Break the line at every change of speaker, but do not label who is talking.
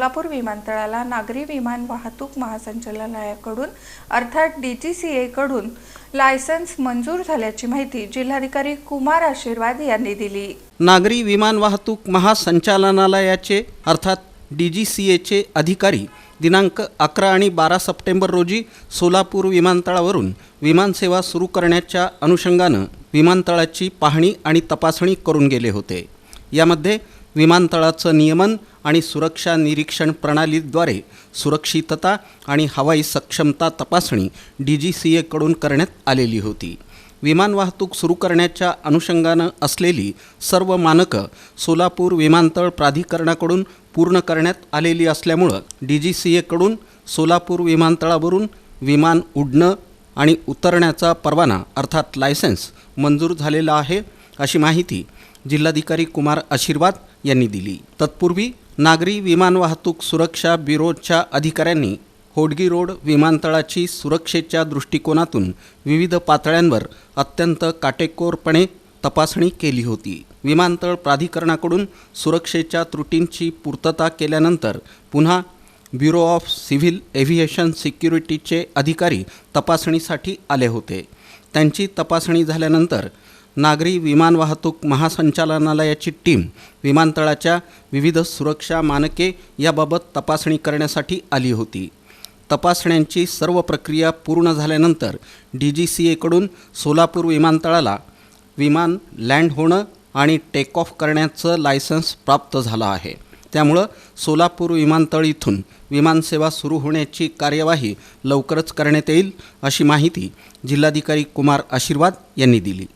सोलापूर विमानतळाला नागरी विमान वाहतूक महासंचालनालयाकडून अर्थात डी जी सी एकडून लायसन्स मंजूर झाल्याची माहिती जिल्हाधिकारी कुमार आशीर्वाद यांनी दिली.
नागरी विमान वाहतूक महासंचालनालयाचे अर्थात डी जी सी एचे अधिकारी दिनांक अकरा आणि बारा सप्टेंबर रोजी सोलापूर विमानतळावरून विमानसेवा सुरू करण्याच्या अनुषंगानं विमानतळाची पाहणी आणि तपासणी करून गेले होते. यामध्ये विमानतळाचं नियमन आणि सुरक्षा निरीक्षण प्रणालीद्वारे सुरक्षितता आणि हवाई सक्षमता तपासणी डी जी सी एकडून करण्यात आलेली होती. विमान वाहतूक सुरू करण्याच्या अनुषंगानं असलेली सर्व मानकं सोलापूर विमानतळ प्राधिकरणाकडून पूर्ण करण्यात आलेली असल्यामुळं डी जी सी एकडून सोलापूर विमानतळावरून विमान उडणं आणि उतरण्याचा परवाना अर्थात लायसन्स मंजूर झालेला आहे. अशी माहिती जिल्हाधिकारी कुमार आशीर्वाद यांनी दिली. तत्पूर्वी नागरी विमान वाहतूक सुरक्षा ब्युरोच्या अधिकाऱ्यांनी होडगी रोड विमानतळाची सुरक्षेच्या दृष्टिकोनातून विविध पातळ्यांवर अत्यंत काटेकोरपणे तपासणी केली होती. विमानतळ प्राधिकरणाकडून सुरक्षेच्या त्रुटींची पूर्तता केल्यानंतर पुन्हा ब्युरो ऑफ सिव्हिल एव्हिएशन सिक्युरिटीचे अधिकारी तपासणीसाठी आले होते. त्यांची तपासणी झाल्यानंतर नागरी विमान वाहतूक महासंचालनालयाची टीम विमानतळाच्या विविध सुरक्षा मानके याबाबत तपासणी करण्यासाठी आली होती. तपासण्यांची सर्व प्रक्रिया पूर्ण झाल्यानंतर डी जी सी एकडून सोलापूर विमानतळाला विमान लँड होणं आणि टेक ऑफ करण्याचं लायसन्स प्राप्त झालं आहे. त्यामुळं सोलापूर विमानतळ इथून विमानसेवा सुरू होण्याची कार्यवाही लवकरच करण्यात येईल अशी माहिती जिल्हाधिकारी कुमार आशीर्वाद यांनी दिली.